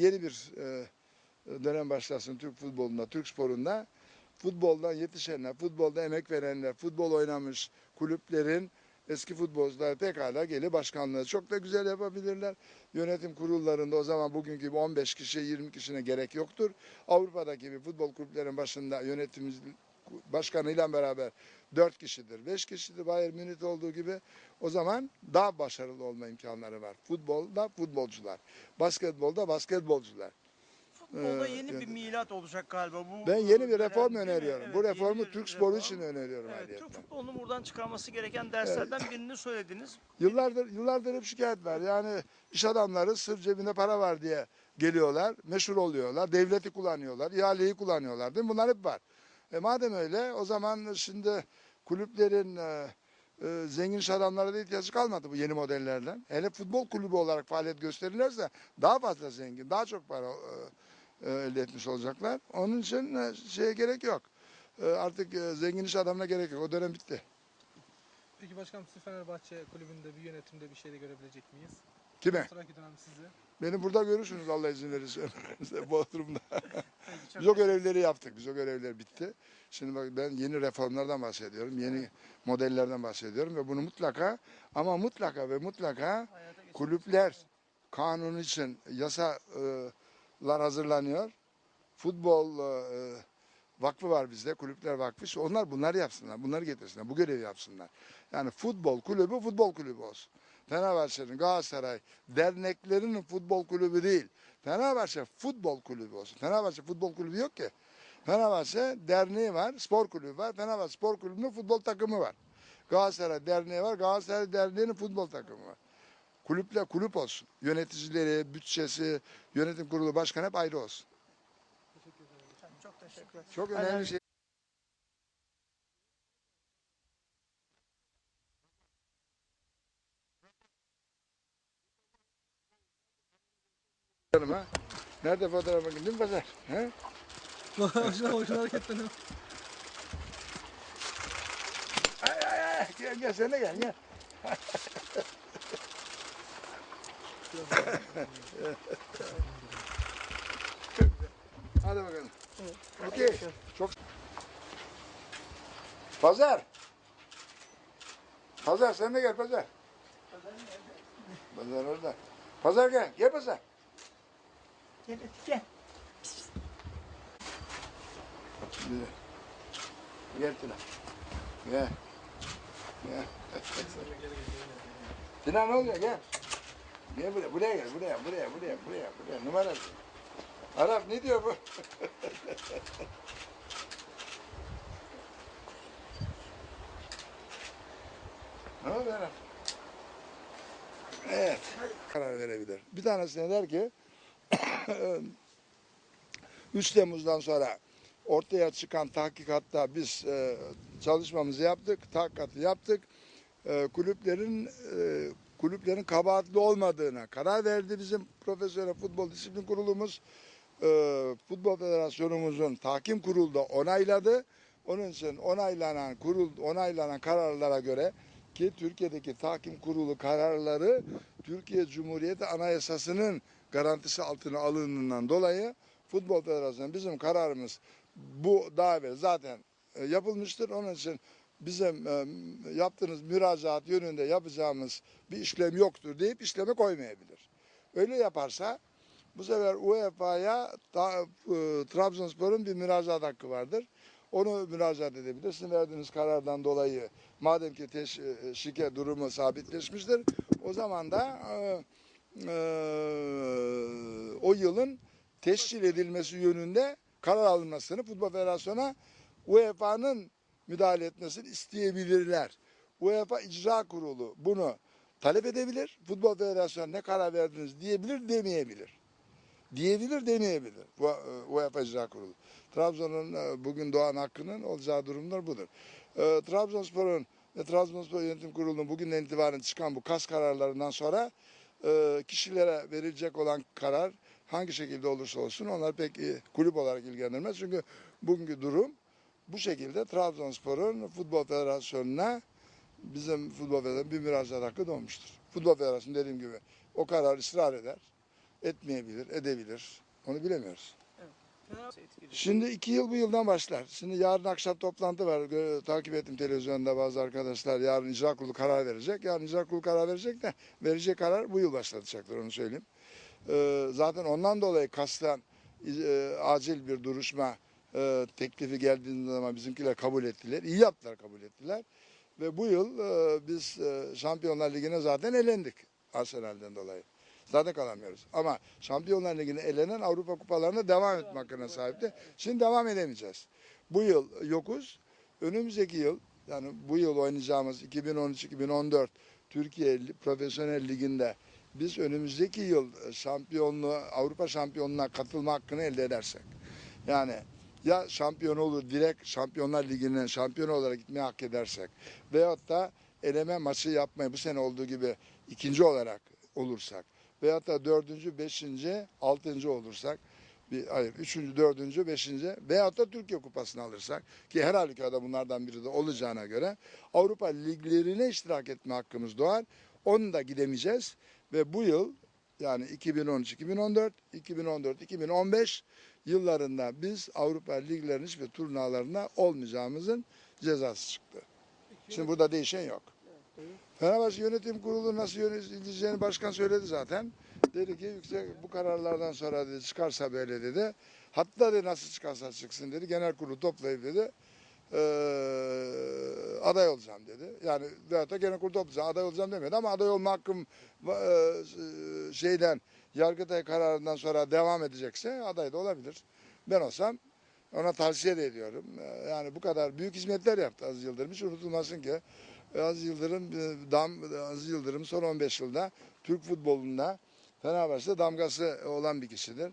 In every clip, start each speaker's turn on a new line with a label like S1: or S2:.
S1: yeni bir e, dönem başlasın Türk futbolunda, Türk sporunda. Futboldan yetişenler, futbolda emek verenler, futbol oynamış kulüplerin eski futbolcular pekala gelip başkanlığı çok da güzel yapabilirler. Yönetim kurullarında o zaman bugünkü gibi 15 kişi 20 kişine gerek yoktur. Avrupa'daki gibi futbol kulüplerin başında yönetim başkanıyla beraber 4 kişidir, 5 kişidir Bayern Münih olduğu gibi o zaman daha başarılı olma imkanları var. Futbolda futbolcular, basketbolda basketbolcular.
S2: Futbolda
S1: Ee,
S2: yeni bir
S1: yani-
S2: milat olacak galiba. Bu,
S1: Ben yeni bir reform
S2: mi?
S1: öneriyorum.
S2: Evet,
S1: Bu reformu Türk sporu için öneriyorum
S2: Evet. Türk futbolunun buradan çıkarması gereken derslerden birini söylediniz.
S1: Yıllardır yıllardır hep şikayet var. Yani iş adamları sırf cebinde para var diye geliyorlar, meşhur oluyorlar, devleti kullanıyorlar, ihaleyi kullanıyorlar değil mi? Bunlar hep var. E madem öyle o zaman şimdi kulüplerin e, e, zengin iş adamlara da ihtiyacı kalmadı bu yeni modellerden. Hele futbol kulübü olarak faaliyet gösterirlerse daha fazla zengin, daha çok para e, e, elde etmiş olacaklar. Onun için e, şeye gerek yok. E, artık e, zengin iş adamına gerek yok. O dönem bitti.
S3: Peki başkanım siz Fenerbahçe kulübünde bir yönetimde bir şey de görebilecek miyiz?
S1: Kime?
S3: Sonraki dönem sizi.
S1: Beni burada görürsünüz Allah izin verirse. Bodrum'da. Biz o görevleri yaptık. Biz o görevler bitti. Şimdi bak ben yeni reformlardan bahsediyorum. Yeni modellerden bahsediyorum ve bunu mutlaka ama mutlaka ve mutlaka kulüpler kanunu için yasalar hazırlanıyor. Futbol e, vakfı var bizde, kulüpler vakfı. Onlar bunları yapsınlar, bunları getirsinler, bu görevi yapsınlar. Yani futbol kulübü futbol kulübü olsun. Fenerbahçe'nin, Galatasaray, derneklerinin futbol kulübü değil. Fenerbahçe futbol kulübü olsun. Fenerbahçe futbol kulübü yok ki. Fenerbahçe derneği var, spor kulübü var. Fenerbahçe spor kulübünün futbol takımı var. Galatasaray derneği var, Galatasaray derneğinin futbol takımı var. Kulüple kulüp olsun. Yöneticileri, bütçesi, yönetim kurulu başkanı hep ayrı olsun.
S2: Çok teşekkürler.
S1: Çok önemli şey. Ha? Nerede fotoğraf bakayım değil mi pazar? He?
S3: Hoşuna hoşuna hareketleniyor.
S1: Ay ay ay gel gel sen de gel gel. Hadi bakalım. Okey. Çok Pazar. Pazar sen de gel pazar. Pazar orada. Pazar gel. Gel pazar.
S2: Gel, gel.
S1: Güzel. Gel Tina. Gel. Gel. Tina ne oluyor gel. Gel buraya, buraya gel, buraya, buraya, buraya, buraya, buraya. Numara. Arap ne diyor bu? ne oldu Arap? Evet. Karar verebilir. Bir tanesine der ki 3 Temmuz'dan sonra ortaya çıkan tahkikatta biz e, çalışmamızı yaptık, tahkikatı yaptık. E, kulüplerin e, kulüplerin kabahatli olmadığına karar verdi bizim profesyonel futbol disiplin kurulumuz. E, futbol federasyonumuzun tahkim kurulu da onayladı. Onun için onaylanan kurul onaylanan kararlara göre ki Türkiye'deki tahkim kurulu kararları Türkiye Cumhuriyeti Anayasası'nın garantisi altına alındığından dolayı Futbol Federasyonu bizim kararımız bu evvel zaten e, yapılmıştır. Onun için bizim e, yaptığınız müracaat yönünde yapacağımız bir işlem yoktur deyip işleme koymayabilir. Öyle yaparsa bu sefer UEFA'ya e, Trabzonspor'un bir müracaat hakkı vardır. Onu müracaat edebilir. Sizin verdiğiniz karardan dolayı madem ki teşvike durumu sabitleşmiştir o zaman da e, o yılın teşkil edilmesi yönünde karar alınmasını Futbol Federasyonu'na UEFA'nın müdahale etmesini isteyebilirler. UEFA İcra Kurulu bunu talep edebilir. Futbol Federasyonu ne karar verdiniz diyebilir demeyebilir. Diyebilir demeyebilir e, UEFA İcra Kurulu. Trabzon'un e, bugün doğan hakkının olacağı durumlar budur. E, Trabzonspor'un ve Trabzonspor Yönetim Kurulu'nun bugünden itibaren çıkan bu kas kararlarından sonra e, kişilere verilecek olan karar hangi şekilde olursa olsun onlar pek kulüp olarak ilgilendirmez. Çünkü bugünkü durum bu şekilde Trabzonspor'un Futbol Federasyonu'na bizim Futbol Federasyonu bir müracaat hakkı doğmuştur. Futbol Federasyonu dediğim gibi o karar ısrar eder. etmeyebilir, edebilir. Onu bilemiyoruz. Şimdi iki yıl bu yıldan başlar. Şimdi yarın akşam toplantı var. Takip ettim televizyonda bazı arkadaşlar. Yarın icra kurulu karar verecek. Yarın icra kurulu karar verecek de verecek karar bu yıl başlatacaklar onu söyleyeyim. Ee, zaten ondan dolayı kasten e, acil bir duruşma e, teklifi geldiğinde zaman bizimkiler kabul ettiler. İyi yaptılar kabul ettiler. Ve bu yıl e, biz Şampiyonlar Ligi'ne zaten elendik Arsenal'den dolayı. Zaten kalamıyoruz. Ama Şampiyonlar Ligi'ne elenen Avrupa kupalarına devam etme hakkına sahipti. Şimdi devam edemeyeceğiz. Bu yıl yokuz. Önümüzdeki yıl yani bu yıl oynayacağımız 2013-2014 Türkiye Profesyonel Ligi'nde biz önümüzdeki yıl şampiyonluğu Avrupa şampiyonluğuna katılma hakkını elde edersek. Yani ya şampiyon olur direkt Şampiyonlar Ligi'nin şampiyonu olarak gitmeye hak edersek veyahut da eleme maçı yapmayı bu sene olduğu gibi ikinci olarak olursak veyahut da dördüncü, beşinci, altıncı olursak bir, hayır üçüncü, dördüncü, beşinci veyahut da Türkiye Kupası'nı alırsak ki her halükarda bunlardan biri de olacağına göre Avrupa liglerine iştirak etme hakkımız doğar. Onu da gidemeyeceğiz ve bu yıl yani 2013-2014, 2014-2015 yıllarında biz Avrupa liglerinin hiçbir turnalarına olmayacağımızın cezası çıktı. Şimdi burada değişen yok. Fenerbahçe Yönetim Kurulu nasıl yönetileceğini başkan söyledi zaten. Dedi ki yüksek bu kararlardan sonra dedi çıkarsa böyle dedi. Hatta dedi nasıl çıkarsa çıksın dedi. Genel kurulu toplayıp dedi. eee, aday olacağım dedi. Yani veyahut da genel kurulu toplayacağım. Aday olacağım demedi ama aday olma hakkım eee, şeyden Yargıtay kararından sonra devam edecekse aday da olabilir. Ben olsam ona tavsiye de ediyorum. Yani bu kadar büyük hizmetler yaptı Aziz Yıldırım. Hiç unutulmasın ki Aziz Yıldırım, e, dam, Aziz Yıldırım son 15 yılda Türk futbolunda Fenerbahçe'de damgası olan bir kişidir.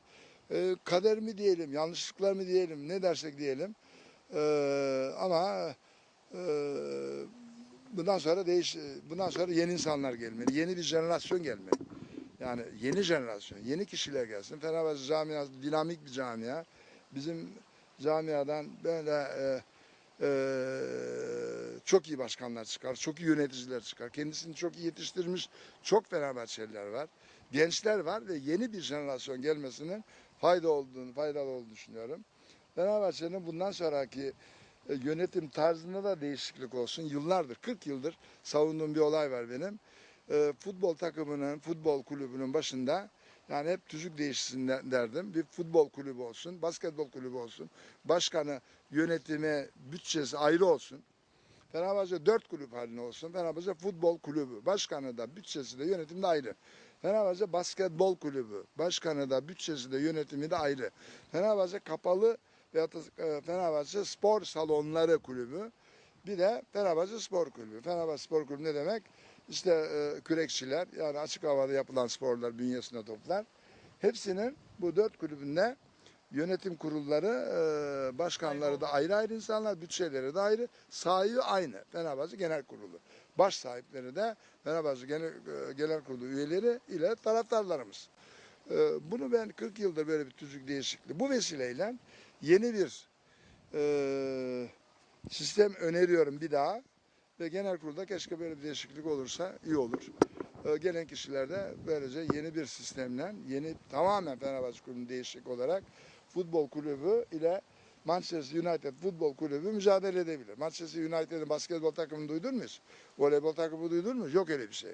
S1: Ee, kader mi diyelim, yanlışlıklar mı diyelim, ne dersek diyelim. Ee, ama e, bundan sonra değiş, bundan sonra yeni insanlar gelmeli, yeni bir jenerasyon gelmeli. Yani yeni jenerasyon, yeni kişiler gelsin. Fenerbahçe camiası dinamik bir camia. Bizim camiadan böyle e, e, çok iyi başkanlar çıkar, çok iyi yöneticiler çıkar. Kendisini çok iyi yetiştirmiş çok Fenerbahçeliler var. Gençler var ve yeni bir jenerasyon gelmesinin fayda olduğunu, faydalı olduğunu düşünüyorum. Fenerbahçe'nin bundan sonraki e, yönetim tarzında da değişiklik olsun. Yıllardır, 40 yıldır savunduğum bir olay var benim. E, futbol takımının, futbol kulübünün başında yani hep tüzük değişsin de- derdim. Bir futbol kulübü olsun, basketbol kulübü olsun. Başkanı, yönetimi, bütçesi ayrı olsun. Fenerbahçe dört kulüp haline olsun. Fenerbahçe futbol kulübü. Başkanı da, bütçesi de, yönetimi de ayrı. Fenerbahçe basketbol kulübü. Başkanı da, bütçesi de, yönetimi de ayrı. Fenerbahçe kapalı veyahut da e, Fenerbahçe spor salonları kulübü. Bir de Fenerbahçe Spor Kulübü. Fenerbahçe Spor Kulübü ne demek? İşte e, kürekçiler yani açık havada yapılan sporlar bünyesinde toplar. Hepsinin bu dört kulübünde yönetim kurulları, e, başkanları da ayrı ayrı insanlar, bütçeleri de ayrı, sahibi aynı. Fenerbahçe Genel Kurulu. Baş sahipleri de Fenerbahçe Genel, Genel Kurulu üyeleri ile taraftarlarımız. E, Bunu ben 40 yıldır böyle bir tüzük değişikliği. Bu vesileyle yeni bir e, sistem öneriyorum bir daha. Ve genel kurulda keşke böyle bir değişiklik olursa iyi olur. Ee, gelen kişiler de böylece yeni bir sistemle, yeni tamamen Fenerbahçe kulübü değişik olarak futbol kulübü ile Manchester United futbol kulübü mücadele edebilir. Manchester United'in basketbol takımını duydun mu? Voleybol takımı duydun mu? Yok öyle bir şey.